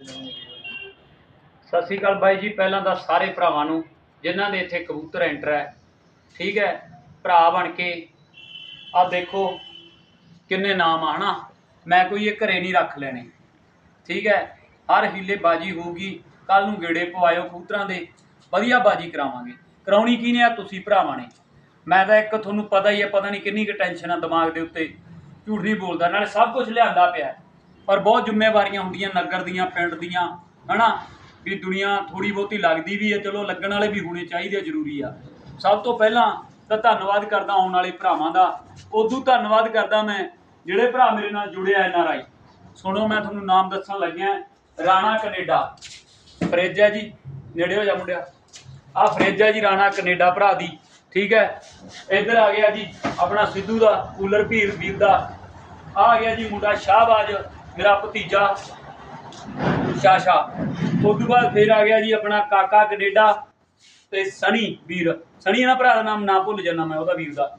ਸਤਿ ਸ਼੍ਰੀ ਅਕਾਲ ਬਾਈ ਜੀ, ਪਹਿਲਾਂ ਤਾਂ ਸਾਰੇ ਭਰਾਵਾਂ ਨੂੰ, ਜਿਨ੍ਹਾਂ ਦੇ ਇੱਥੇ ਕਬੂਤਰ ਐਂਟਰ ਹੈ, ਠੀਕ ਹੈ, ਭਰਾ ਬਣ ਕੇ ਆ ਦੇਖੋ ਕਿੰਨੇ ਨਾਮ ਆ, ਹਨਾ? ਮੈਂ ਕੋਈ ਇਹ ਘਰੇ ਨਹੀਂ ਰੱਖ ਲੈਣੇ, ਠੀਕ ਹੈ? ਹਰ ਹੀਲੇ ਬਾਜੀ ਹੋਊਗੀ ਕੱਲ ਨੂੰ ਗੇੜੇ ਪਵਾਇਓ ਕਬੂਤਰਾਂ ਦੇ, ਵਧੀਆ ਬਾਜੀ ਕਰਾਵਾਂਗੇ। ਕਰਾਉਣੀ ਕੀ ਨੇ ਆ ਤੁਸੀਂ ਭਰਾਵਾਂ ਨੇ? ਮੈਂ ਤਾਂ ਇੱਕ ਤੁਹਾਨੂੰ ਪਤਾ ਹੀ ਹੈ, ਪਤਾ ਨਹੀਂ ਕਿੰਨੀ ਕੁ ਟੈਨਸ਼ਨ ਆ ਦਿਮਾਗ ਦੇ ਉੱਤੇ, ਝੂਠ ਨਹੀਂ ਬੋਲਦਾ, ਨਾਲੇ ਸਭ ਕੁਝ ਲਿਆਂਦਾ ਪਿਆ ਪਰ ਬਹੁਤ ਜ਼ਿੰਮੇਵਾਰੀਆਂ ਹੁੰਦੀਆਂ ਨਗਰ ਦੀਆਂ, ਪਿੰਡ ਦੀਆਂ, ਹਨਾ? ਵੀ ਦੁਨੀਆ ਥੋੜੀ ਬਹੁਤੀ ਲੱਗਦੀ ਵੀ ਹੈ, ਚਲੋ ਲੱਗਣ ਵਾਲੇ ਵੀ ਹੋਣੇ ਚਾਹੀਦੇ ਜ਼ਰੂਰੀ ਆ। ਸਭ ਤੋਂ ਪਹਿਲਾਂ ਤਾਂ ਧੰਨਵਾਦ ਕਰਦਾ ਆਉਣ ਵਾਲੇ ਭਰਾਵਾਂ ਦਾ। ਉਦੋਂ ਧੰਨਵਾਦ ਕਰਦਾ ਮੈਂ ਜਿਹੜੇ ਭਰਾ ਮੇਰੇ ਨਾਲ ਜੁੜਿਆ ਐਨ ਆਰ ਆਈ। ਸੁਣੋ, ਮੈਂ ਤੁਹਾਨੂੰ ਨਾਮ ਦੱਸਣ ਲੱਗਿਆ, ਰਾਣਾ ਕੈਨੇਡਾ। ਫਰਿੱਜ ਹੈ ਜੀ, ਨੇੜੇ ਹੋ ਜਾ ਮੁੰਡਿਆ। ਆ ਫਰਿੱਜ ਹੈ ਜੀ, ਰਾਣਾ ਕੈਨੇਡਾ ਭਰਾ ਦੀ, ਠੀਕ ਹੈ? ਇੱਧਰ ਆ ਗਿਆ ਜੀ, ਆਪਣਾ ਸਿੱਧੂ ਦਾ ਕੂਲਰ ਭੀਰ ਵੀਰ ਦਾ। ਆ ਆ ਗਿਆ ਜੀ ਮੁੰਡਾ ਸ਼ਾਹਬਾਜ। ਮੇਰਾ ਭਤੀਜਾ, ਸ਼ਾਸ਼ਾ। ਉਸ ਤੋਂ ਬਾਅਦ ਫਿਰ ਆ ਗਿਆ ਜੀ ਆਪਣਾ ਕਾਕਾ ਕੈਨੇਡਾ ਤੇ ਸਣੀ ਵੀਰ। ਸਣੀ ਇਹਨਾਂ ਭਰਾ ਦਾ ਨਾਮ ਨਾ ਭੁੱਲ ਜਾਣਾ ਮੈਂ ਉਹਦਾ ਵੀਰ ਦਾ।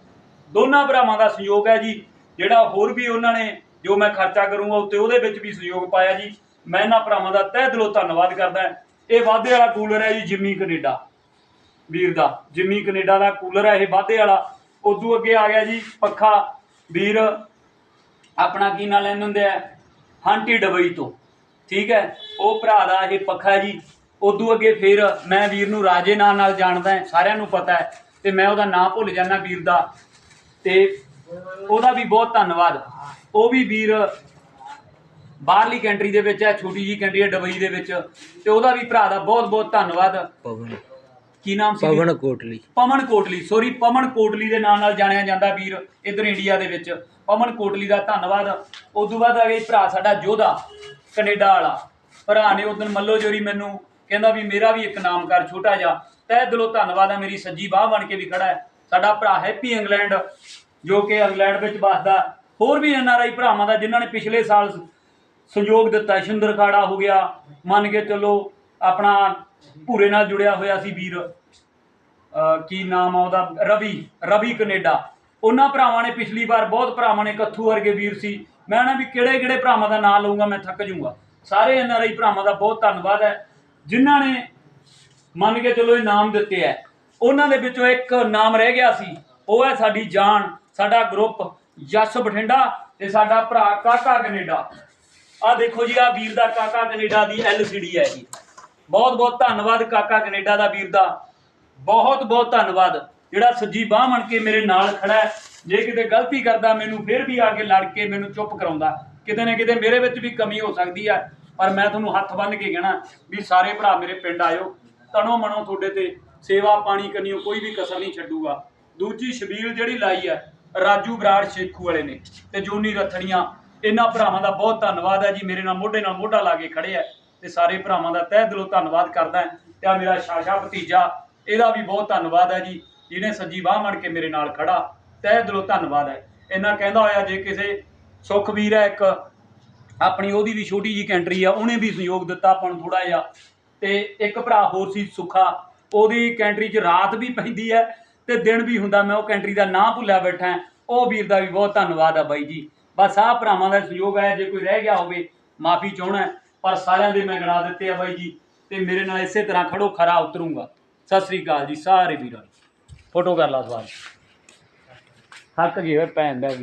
ਦੋਨਾਂ ਭਰਾਵਾਂ ਦਾ ਸਹਿਯੋਗ ਹੈ ਜੀ। ਜਿਹੜਾ ਹੋਰ ਵੀ ਉਹਨਾਂ ਨੇ ਜੋ ਮੈਂ ਖਰਚਾ ਕਰੂੰਗਾ ਉੱਤੇ ਉਹਦੇ ਵਿੱਚ ਵੀ ਸਹਿਯੋਗ ਪਾਇਆ ਜੀ। ਮੈਂ ਇਹਨਾਂ ਭਰਾਵਾਂ ਦਾ ਤਹਿ ਦਿਲੋਂ ਧੰਨਵਾਦ ਕਰਦਾ ਇਹ ਵਾਧੇ ਵਾਲਾ ਕੂਲਰ ਹੈ ਜੀ ਜਿੰਮੀ ਕੈਨੇਡਾ। ਵੀਰ ਦਾ, ਜਿੰਮੀ ਕੈਨੇਡਾ ਦਾ ਕੂਲਰ ਹੈ ਇਹ ਵਾਧੇ ਵਾਲਾ। ਉਦੋਂ ਅੱਗੇ ਆ ਗਿਆ ਜੀ ਪੱਖਾ। ਵੀਰ, ਆਪਣਾ ਕੀ ਨਾਂ ਲੈਣ ਹੁੰਦੇ ਆ? ਹਾਂਟੀ ਡਬਈ ਤੋਂ। ਠੀਕ ਹੈ? ਉਹ ਭਰਾ ਦਾ ਇਹ ਪੱਖਾ ਜੀ, ਉਦੋਂ ਅੱਗੇ ਫਿਰ ਮੈਂ ਵੀਰ ਨੂੰ ਰਾਜੇ ਨਾਂ ਨਾਲ ਜਾਣਦਾ ਸਾਰਿਆਂ ਨੂੰ ਪਤਾ ਹੈ ਤੇ ਮੈਂ ਉਹਦਾ ਨਾਂ ਭੁੱਲ ਜਾਂਦਾ ਵੀਰ ਦਾ। ਤੇ ਉਹਦਾ ਵੀ ਬਹੁਤ ਧੰਨਵਾਦ। ਉਹ ਵੀ ਵੀਰ ਬਾਹਰਲੀ ਕੰਟਰੀ ਦੇ ਵਿੱਚ ਹੈ, ਛੋਟੀ ਜੀ ਕੰਟਰੀ ਹੈ ਦੁਬਈ ਦੇ ਵਿੱਚ। ਤੇ ਉਹਦਾ ਵੀ ਭਰਾ ਦਾ ਬਹੁਤ ਬਹੁਤ ਧੰਨਵਾਦ ਕੀ ਨਾਮ ਸੀ? ਪਵਨ ਕੋਟਲੀ। ਪਵਨ ਕੋਟਲੀ ਸੋਰੀ ਪਵਨ ਕੋਟਲੀ ਦੇ ਨਾਂ ਨਾਲ ਜਾਣਿਆ ਜਾਂਦਾ ਵੀਰ ਇਧਰ ਇੰਡੀਆ ਦੇ ਵਿੱਚ। ਪਵਨ ਕੋਟਲੀ ਦਾ ਧੰਨਵਾਦ। ਉਸ ਤੋਂ ਬਾਅਦ ਆ ਗਿਆ ਜੀ ਭਰਾ ਸਾਡਾ ਜੋਧਾ ਕੈਨੇਡਾ ਵਾਲਾ। ਭਰਾ ਨੇ ਉਦੋਂ ਮੱਲੋ ਜੋਰੀ ਮੈਨੂੰ ਕਹਿੰਦਾ ਵੀ ਮੇਰਾ ਵੀ ਇੱਕ ਨਾਮ ਕਰ ਛੋਟਾ ਜਿਹਾ। ਤਹਿ ਦਿਲੋਂ ਧੰਨਵਾਦ ਹੈ ਮੇਰੀ ਸੱਜੀ ਬਾਹ ਬਣ ਕੇ ਵੀ ਖੜਾ ਹੈ। ਸਾਡਾ ਭਰਾ ਹੈਪੀ ਇੰਗਲੈਂਡ ਜੋ ਕਿ ਇੰਗਲੈਂਡ ਵਿੱਚ ਵੱਸਦਾ। ਹੋਰ ਵੀ ਐਨ ਆਰ ਆਈ ਭਰਾਵਾਂ ਦਾ ਜਿਨ੍ਹਾਂ ਨੇ ਪਿਛਲੇ ਸਾਲ ਸੰਯੋਗ ਦਿੱਤਾ ਸ਼ਿੰਦਰ ਖਾੜਾ ਹੋ ਗਿਆ। ਮੰਨ ਕੇ ਚੱਲੋ ਆਪਣਾ ਭੂਰੇ ਨਾਲ ਜੁੜਿਆ ਹੋਇਆ ਸੀ ਵੀਰ। ਕੀ ਨਾਮ ਆ ਉਹਦਾ? ਰਵੀ ਰਵੀ ਕੈਨੇਡਾ। ਉਹਨਾਂ ਭਰਾਵਾਂ ਨੇ ਪਿਛਲੀ ਵਾਰ ਬਹੁਤ ਭਰਾਵਾਂ ਨੇ ਕੱਥੂ ਵਰਗੇ ਵੀਰ ਸੀ। ਮੈਂ ਨਾ ਵੀ ਕਿਹੜੇ ਕਿਹੜੇ ਭਰਾਵਾਂ ਦਾ ਨਾਮ ਲਊਂਗਾ, ਮੈਂ ਥੱਕ ਜਾਊਂਗਾ। ਸਾਰੇ ਐਨ ਆਰ ਆਈ ਭਰਾਵਾਂ ਦਾ ਬਹੁਤ ਧੰਨਵਾਦ ਹੈ। ਜਿਨ੍ਹਾਂ ਨੇ ਮੰਨ ਕੇ ਚਲੋ ਇਨਾਮ ਦਿੱਤੇ ਹੈ। ਉਹਨਾਂ ਦੇ ਵਿੱਚੋਂ ਇੱਕ ਨਾਮ ਰਹਿ ਗਿਆ ਸੀ। ਉਹ ਹੈ ਸਾਡੀ ਜਾਨ, ਸਾਡਾ ਗਰੁੱਪ ਜੱਸ ਬਠਿੰਡਾ ਤੇ ਸਾਡਾ ਭਰਾ ਕਾਕਾ ਕੈਨੇਡਾ। ਆ ਦੇਖੋ ਜੀ ਆ ਵੀਰ ਦਾ ਕਾਕਾ ਕੈਨੇਡਾ ਦੀ ਡੀ ਹੈ ਜੀ। ਬਹੁਤ ਬਹੁਤ ਧੰਨਵਾਦ ਕਾਕਾ ਕੈਨੇਡਾ ਦਾ ਵੀਰ ਦਾ। ਬਹੁਤ ਬਹੁਤ ਧੰਨਵਾਦ। ਜਿਹੜਾ ਸੱਜੀ ਬਾਹ ਬਣ ਕੇ ਮੇਰੇ ਨਾਲ ਖੜਾ ਹੈ, ਜੇ ਕਿਤੇ ਗਲਤੀ ਕਰਦਾ, ਮੈਨੂੰ ਫਿਰ ਵੀ ਆ ਕੇ ਲੜ ਕੇ ਮੈਨੂੰ ਚੁੱਪ ਕਰਾਉਂਦਾ। ਕਿਤੇ ਨਾ ਕਿਤੇ ਮੇਰੇ ਵਿੱਚ ਵੀ ਕਮੀ ਹੋ ਸਕਦੀ ਹੈ, ਪਰ ਮੈਂ ਤੁਹਾਨੂੰ ਹੱਥ ਬੰਨ੍ਹ ਕੇ ਕਹਿਣਾ ਵੀ ਸਾਰੇ ਭਰਾ ਮੇਰੇ ਪਿੰਡ ਆਇਓ। ਤਣੋ ਮਨੋ ਤੁਹਾਡੇ ਤੇ ਸੇਵਾ ਪਾਣੀ ਕਰਨੀਓ ਕੋਈ ਵੀ ਕਸਰ ਨਹੀਂ ਛੱਡੂਗਾ। ਦੂਜੀ ਸ਼ਬੀਲ ਜਿਹੜੀ ਲਾਈ ਹੈ, ਰਾਜੂ ਬਰਾੜ ਸ਼ੇਖੂ ਵਾਲੇ ਨੇ ਤੇ ਜੋਨੀ ਰਥੜੀਆਂ ਇਹਨਾਂ ਭਰਾਵਾਂ ਦਾ ਬਹੁਤ ਧੰਨਵਾਦ ਹੈ ਜੀ, ਮੇਰੇ ਨਾਲ ਮੋਢੇ ਨਾਲ ਮੋਢਾ ਲਾ ਕੇ ਖੜੇ ਆ ਤੇ ਸਾਰੇ ਭਰਾਵਾਂ ਦਾ ਤਹਿ ਦਿਲੋਂ ਧੰਨਵਾਦ ਕਰਦਾ ਤੇ ਆ ਮੇਰਾ ਸ਼ਾਸ਼ਾ ਭਤੀਜਾ, ਇਹਦਾ ਵੀ ਬਹੁਤ ਧੰਨਵਾਦ ਹੈ ਜੀ, ਜਿਹਨੇ ਸੱਜੀ ਬਾਹ ਮੜ ਕੇ ਮੇਰੇ ਨਾਲ ਖੜਾ, ਤਹਿ ਦਿਲੋਂ ਧੰਨਵਾਦ ਹੈ। ਇਹਨਾਂ ਕਹਿੰਦਾ ਹੋਇਆ ਜੇ ਕਿਸੇ ਸੁਖਵੀਰ ਹੈ ਇੱਕ, ਆਪਣੀ ਉਹਦੀ ਵੀ ਛੋਟੀ ਜੀ ਕੰਟਰੀ ਆ, ਉਹਨੇ ਵੀ ਸਹਿਯੋਗ ਦਿੱਤਾ ਆਪਾਂ ਨੂੰ ਥੋੜਾ ਜਿਹਾ। ਤੇ ਇੱਕ ਭਰਾ ਹੋਰ ਸੀ ਸੁਖਾ, ਉਹਦੀ ਕੰਟਰੀ 'ਚ ਰਾਤ ਵੀ ਪੈਂਦੀ ਹੈ ਤੇ ਦਿਨ ਵੀ ਹੁੰਦਾ, ਮੈਂ ਉਹ ਕੰਟਰੀ ਦਾ ਨਾਂ ਭੁੱਲਿਆ ਬੈਠਾ ਉਹ ਵੀਰ ਦਾ ਵੀ ਬਹੁਤ ਧੰਨਵਾਦ ਆ ਬਾਈ ਜੀ। ਬਸ ਆਹ ਭਰਾਵਾਂ ਦਾ ਸਹਿਯੋਗ ਹੈ, ਜੇ ਕੋਈ ਰਹਿ ਗਿਆ ਹੋਵੇ, ਮਾਫੀ ਚਾਹਣਾ ਪਰ ਸਾਰਿਆਂ ਦੇ ਮੈਂ ਗਣਾ ਦਿੱਤੇ ਆ ਬਾਈ ਜੀ, ਤੇ ਮੇਰੇ ਨਾਲ ਇਸੇ ਤਰ੍ਹਾਂ ਖੜੋ, ਖਰਾ ਉਤਰੂੰਗਾ ਸਤਿ ਸ੍ਰੀ ਅਕਾਲ ਜੀ, ਸਾਰੇ ਵੀਰਾਂ ਨੂੰ ਫੋਟੋ ਕਰ ਲਾ ਸਵਾਲ ਥੱਕ ਗਏ ਹੋਏ ਭੈਣ ਦਾ ਵੀ।